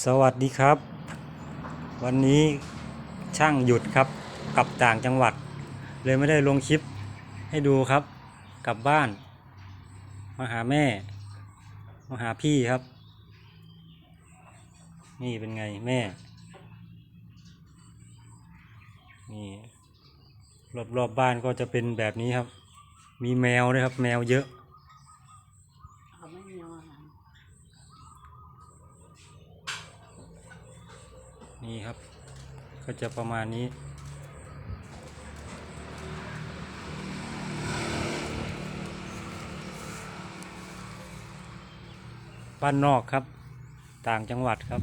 สวัสดีครับ วันนี้ช่างหยุดครับกลับต่างจังหวัด เลยไม่ได้ลงคลิปให้ดูครับ กลับบ้าน มาหาแม่ มาหาพี่ครับ นี่เป็นไงแม่ นี่รอบๆบบ้านก็จะเป็นแบบนี้ครับ มีแมวด้วยครับ แมวเยอะเขาไม่มีอาหาร นี่ครับ ก็จะประมาณนี้ บ้านนอกครับ ต่างจังหวัดครับ